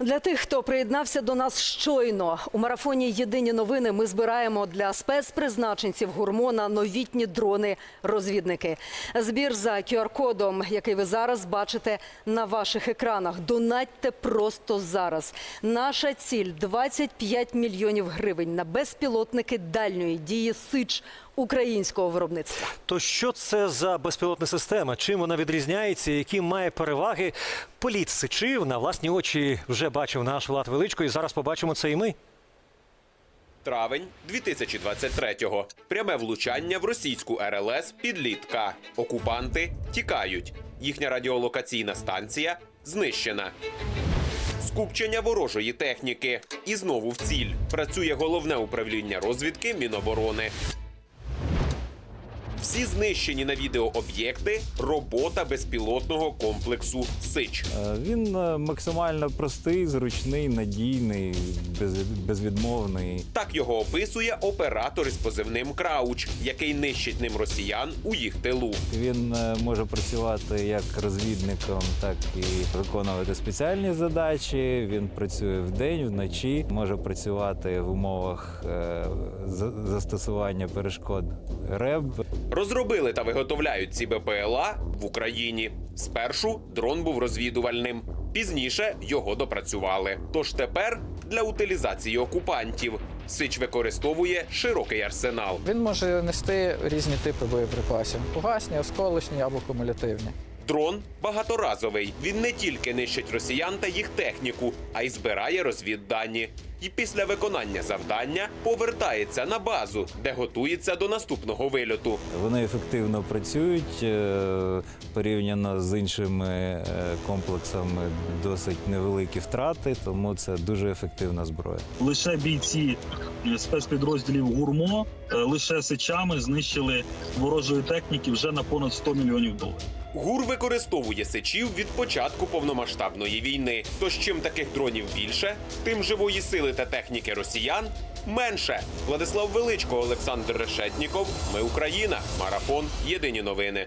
Для тих, хто приєднався до нас щойно у марафоні Єдині новини. Ми збираємо для спецпризначенців гурмона новітні дрони-розвідники. Збір за QR-кодом, який ви зараз бачите на ваших екранах. Донатьте просто зараз. Наша ціль 25 мільйонів гривень на безпілотники дальньої дії Сич українського виробництва. То що це за безпілотна система? Чим вона відрізняється? Які має переваги? Політ сичив на власні очі вже бачив наш Влад Величко, і зараз побачимо це і ми. Травень 2023-го. Пряме влучання в російську РЛС підлітка. Окупанти тікають. Їхня радіолокаційна станція знищена. Скупчення ворожої техніки. І знову в ціль. Працює головне управління розвідки Міноборони. Всі знищені на відео об'єкти робота безпілотного комплексу Сич. Е, Він е, максимально простий, зручний, надійний, без, безвідмовний. Так його описує оператор із позивним Крауч, який нищить ним росіян у їх тилу. Він е, може працювати як розвідником, так і виконувати спеціальні задачі. Він працює вдень, вночі, може працювати в умовах е, застосування перешкод РЕБ. Розробили та виготовляють ці БПЛА в Україні. Спершу дрон був розвідувальним, пізніше його допрацювали. Тож тепер для утилізації окупантів Сич використовує широкий арсенал. Він може нести різні типи боєприпасів: фугасні, осколочні або кумулятивні. Дрон багаторазовий. Він не тільки нищить росіян та їх техніку, а й збирає розвіддані. І після виконання завдання повертається на базу, де готується до наступного вильоту. Вони ефективно працюють е, порівняно з іншими е, комплексами. Досить невеликі втрати, тому це дуже ефективна зброя. лише бійці е, спецпідрозділів гурмо лише сичами знищили ворожої техніки вже на понад 100 мільйонів доларів. ГУР використовує сечів від початку повномасштабної війни. Тож чим таких дронів більше, тим живої сили та техніки росіян менше. Владислав Величко, Олександр Решетніков. Ми Україна. Марафон. Єдині новини.